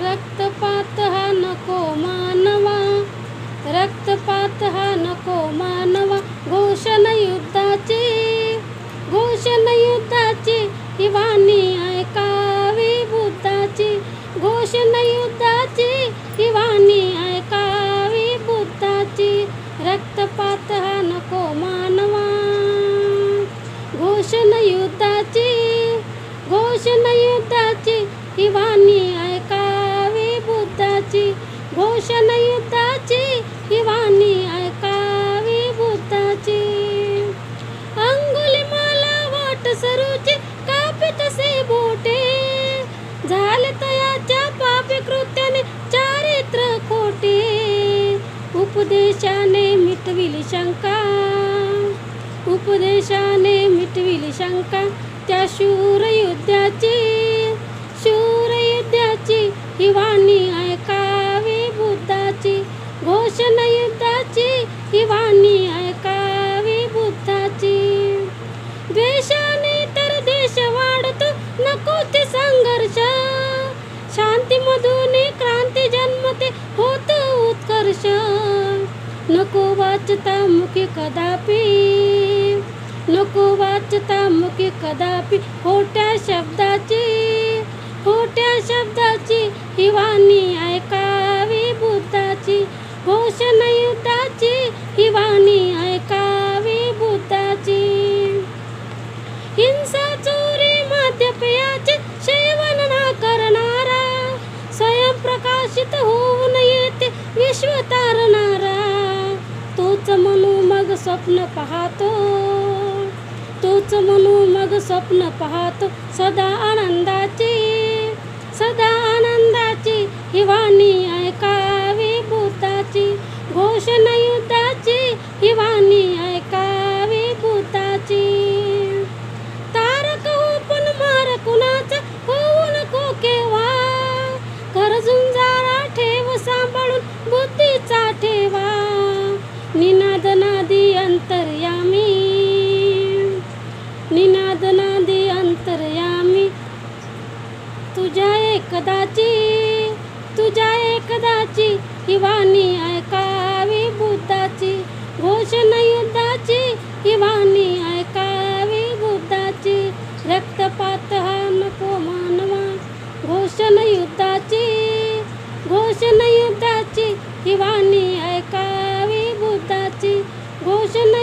रक्तपात हा नको मानवा, रक्तपात हा नको मानवा. घोषण युद्धाची घोषण युद्धाची, ही वाणी ऐकावी बुद्धाची. घोषण युद्धाची, ही वाणी ऐकावी बुद्धाची. रक्तपात हा नको मानवा. घोषण युद्धाची घोषण युद्धाची, ही वाणी भूषण युद्धाची ही वाणी ऐकावी भूताची. अंगुली माला वाट सरूची कापित से बोटे. झाले तयाच्या पापी कृत्याने चारित्र खोटे. उपदेशाने मिटविली शंका. उपदेशाने मिटविली शंका त्या शूर युद्धाची. वाचता मुखी कदापि. नको वाचता मुखी कदापि खोट्या शब्दाची खोट्या शब्दाची हिवानी ऐकावी बुद्धाची. घोषण युद्धाची हिवानी ऐकावी बुद्धाची. हिंसा चोरी मद्यपयाचे सेवन न करणारा स्वयंप्रकाशित होऊन येते विश्वता स्वप्न पाहतो. तोच म्हणू मग स्वप्न पाहतो. सदा आनंदाची सदा आनंदाची. जाए कदाची, तू जाए कदाची, हिवानी ऐकावी बुद्धाची। घोषण युद्धाची हिवानी ऐकावी बुद्धाची। रक्तपात हा नको मानवा घोषण युद्धाची घोषण युद्धाची हिवानी ऐकावी बुद्धाची। घोषण